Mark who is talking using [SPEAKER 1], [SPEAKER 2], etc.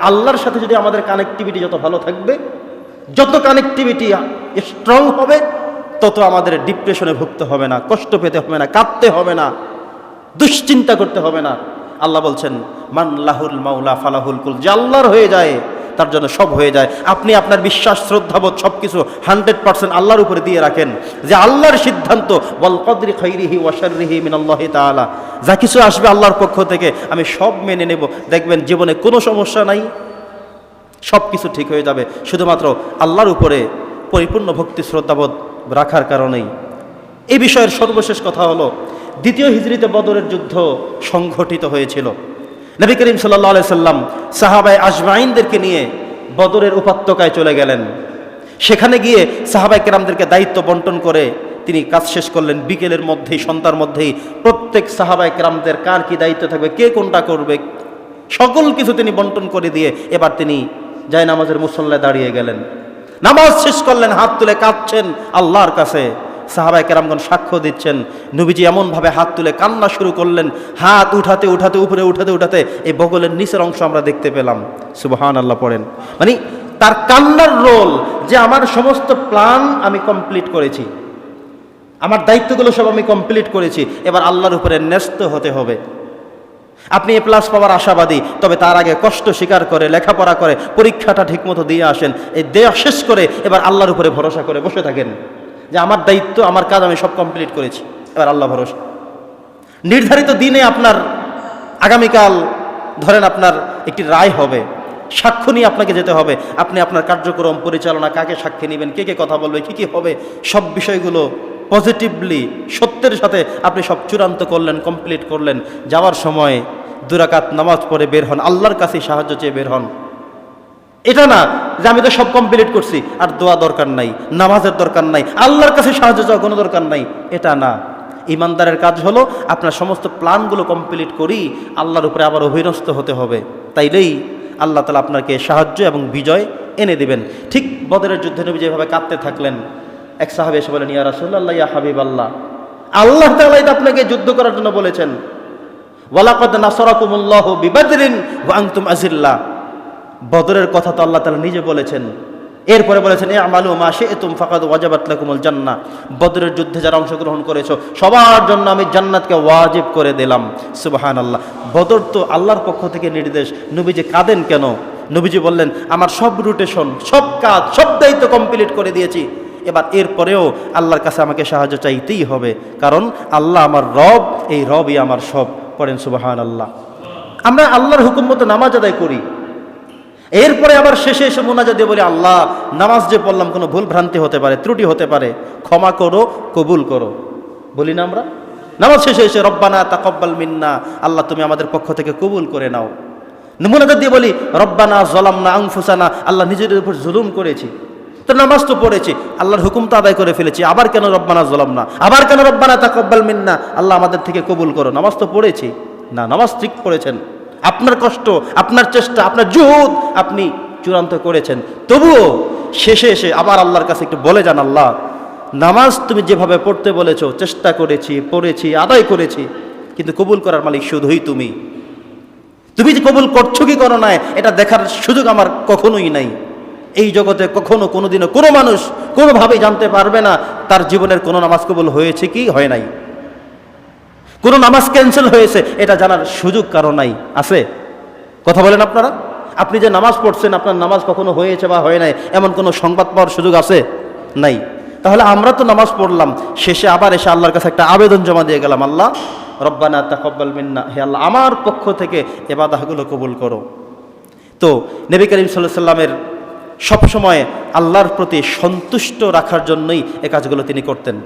[SPEAKER 1] আল্লাহর সাথে যদি আমাদের কানেকটিভিটি যত ভালো থাকবে, যত কানেকটিভিটি স্ট্রং হবে, তত আমাদের ডিপ্রেশনে ভুগতে হবে না, কষ্ট পেতে হবে না, কাঁদতে হবে না, দুশ্চিন্তা করতে হবে না। আল্লাহ বলছেন, মান লাহুল মাউলা ফালাহুল কুল। যে আল্লাহর হয়ে যায় তার জন্য সব হয়ে যায়। আপনি আপনার বিশ্বাস, শ্রদ্ধাবোধ সব কিছু হান্ড্রেড পার্সেন্ট আল্লাহর উপরে দিয়ে রাখেন। যে আল্লাহর সিদ্ধান্ত বল খৈরিহি ওয়াশারিহি মিনাল্লাহি তাআলা। যা কিছু আসবে আল্লাহর পক্ষ থেকে, আমি সব মেনে নেব। দেখবেন জীবনে কোনো সমস্যা নাই সব কিছু ঠিক হয়ে যাবে। শুধুমাত্র আল্লাহর উপরে পরিপূর্ণ ভক্তি, শ্রদ্ধাবোধ রাখার কারণেই। এই বিষয়ের সর্বশেষ কথা হলো, দ্বিতীয় হিজড়িতে বদরের যুদ্ধ সংঘটিত হয়েছিল। নবী করিম আলাই সাল্লাম সাহাবাই আজমাইনদেরকে নিয়ে বদরের উপত্যকায় চলে গেলেন। সেখানে গিয়ে সাহাবাই কেরামদেরকে দায়িত্ব বন্টন করে তিনি কাজ শেষ করলেন। বিকেলের মধ্যেই, সন্ধ্যার মধ্যেই প্রত্যেক সাহাবাই কেরামদের কার কি দায়িত্ব থাকবে, কে কোনটা করবে, সকল কিছু তিনি বন্টন করে দিয়ে এবার তিনি যায় নামাজের মুসল্লায় দাঁড়িয়ে গেলেন। নামাজ শেষ করলেন, হাত তুলে কাঁদছেন আল্লাহর কাছে। সাহাবাই কেরামগণ সাক্ষ্য দিচ্ছেন। নবীজি এমনভাবে হাত তুলে কান্না শুরু করলেন। হাত উঠাতে উঠাতে, উপরে উঠাতে উঠাতে এই বগলের নিচের অংশ আমরা দেখতে পেলাম। সুবহান আল্লাহ পড়েন। মানে তার কান্নার রোল যে আমার সমস্ত প্ল্যান আমি কমপ্লিট করেছি। আমার দায়িত্বগুলো সব আমি কমপ্লিট করেছি। এবার আল্লাহর উপরে ন্যস্ত হতে হবে। আপনি এ প্লাস পাওয়ার আশাবাদী, তবে তার আগে কষ্ট স্বীকার করে, লেখাপড়া করে, পরীক্ষাটা ঠিকমতো দিয়ে আসেন। এই দেয়া শেষ করে এবার আল্লাহর উপরে ভরসা করে বসে থাকেন। যে আমার দায়িত্ব, আমার কাজ আমি সব কমপ্লিট করেছি। এবার আল্লাহ ভরসা। নির্ধারিত দিনে আপনার আগামীকাল ধরেন আপনার একটি রায় হবে। সাক্ষ্য নিয়ে আপনাকে যেতে হবে। আপনি আপনার কার্যক্রম পরিচালনা কাকে সাক্ষী নেবেন, কে কে কথা বলবে, কী কী হবে, সব বিষয়গুলো পজিটিভলি সত্যের সাথে আপনি সব চূড়ান্ত করলেন কমপ্লিট করলেন। যাওয়ার সময় দুরাকাত নামাজ পড়ে বের হন, আল্লাহর কাছে সাহায্য চেয়ে বের হন। এটা না যে আমি তো সব কমপ্লিট করছি, আর দোয়া দরকার নাই, নামাজের দরকার নাই, আল্লাহর কাছে সাহায্য চাওয়া কোনো দরকার নাই, এটা না। ইমানদারের কাজ হলো আপনার সমস্ত প্ল্যানগুলো কমপ্লিট করি, আল্লাহর উপরে আবার অভিনস্ত হতে হবে। তাইলেই আল্লাহ তালা আপনাকে সাহায্য এবং বিজয় এনে দিবেন। ঠিক বদরের যুদ্ধে নবী যেভাবে কাঁদতে থাকলেন, এক সাহাবে এসে বলেন ইয়া রাসুল্লাহ ইয়া হাবিব আল্লাহ আল্লাহ তালাই আপনাকে যুদ্ধ করার জন্য বলেছেন। ওয়ালাকাদ নাসরাকুমুল্লাহ বিবাদরিন ওয়া আনতুম আজিল্লাহ বদরের কথা তো আল্লাহ তালা নিজে বলেছেন। এরপরে বলেছেন, এ আমালু মা সে তুম ফাকাদ ওয়াজাবাত লাকুমুল জান্না বদরের যুদ্ধে যারা অংশগ্রহণ করেছ, সবার জন্য আমি জান্নাতকে ওয়াজিব করে দিলাম। সুবাহান আল্লাহ বদর তো আল্লাহর পক্ষ থেকে নির্দেশ। নবীজি কাঁদেন কেন? নবীজি বললেন, আমার সব রুটেশন সব কাজ, সব দায়িত্ব কমপ্লিট করে দিয়েছি। এবার এরপরেও আল্লাহর কাছে আমাকে সাহায্য চাইতেই হবে। কারণ আল্লাহ আমার রব, এই রবই আমার সব। পড়েন সুবাহান আল্লাহ আমরা আল্লাহর হুকুম মতো নামাজ আদায় করি। এরপরে আবার শেষে এসে মোনাজা দিয়ে বলি, আল্লাহ, নামাজ যে পড়লাম কোনো ভুল ভ্রান্তি হতে পারে, ত্রুটি হতে পারে, ক্ষমা করো, কবুল করো। বলি না আমরা? নামাজ শেষে এসে, রব্বানা তাকব্বাল মিন্না, আল্লাহ, তুমি আমাদের পক্ষ থেকে কবুল করে নাও। মোনাজা দিয়ে বলি, রব্বানা জলাম না আংফুসানা আল্লাহ নিজের উপর জুলুম করেছি। তো নামাজ তো পড়েছি, আল্লাহর হুকুম তো আদায় করে ফেলেছি, আবার কেন রব্বানা জলাম না আবার কেন রব্বানা তাকব্বাল মিন্না, আল্লাহ আমাদের থেকে কবুল করো। নামাজ তো পড়েছি। না, নামাজ ঠিক পড়েছেন। আপনার কষ্ট, আপনার চেষ্টা, আপনার জুহুদ আপনি চূড়ান্ত করেছেন। তবুও শেষে এসে আবার আল্লাহর কাছে একটু বলে যান, আল্লাহ, নামাজ তুমি যেভাবে পড়তে বলেছ, চেষ্টা করেছি, পড়েছি, আদায় করেছি, কিন্তু কবুল করার মালিক শুধুই তুমি। তুমি যে কবুল করছ কি করো না এটা দেখার সুযোগ আমার কখনোই নাই। এই জগতে কখনো কোনোদিনও কোনো মানুষ কোনোভাবেই জানতে পারবে না, তার জীবনের কোনো নামাজ কবুল হয়েছে কি, হয় নাই। কোনো নামাজ ক্যান্সেল হয়েছে, এটা জানার সুযোগ কারও নাই। আছে? কথা বলেন আপনারা? আপনি যে নামাজ পড়ছেন, আপনার নামাজ কখনো হয়েছে বা হয় নাই, এমন কোনো সংবাদ পাওয়ার সুযোগ আছে? নাই। তাহলে আমরা তো নামাজ পড়লাম, শেষে আবার এসে আল্লাহর কাছে একটা আবেদন জমা দিয়ে গেলাম, আল্লাহ, রব্বানা তাকব্বাল মিন্না। হে আল্লাহ, আমার পক্ষ থেকে এবাদাহগুলো কবুল করো। তো নবী করিম সাল্লাহ সাল্লামের সবসময় আল্লাহর প্রতি সন্তুষ্ট রাখার জন্যই এ কাজগুলো তিনি করতেন।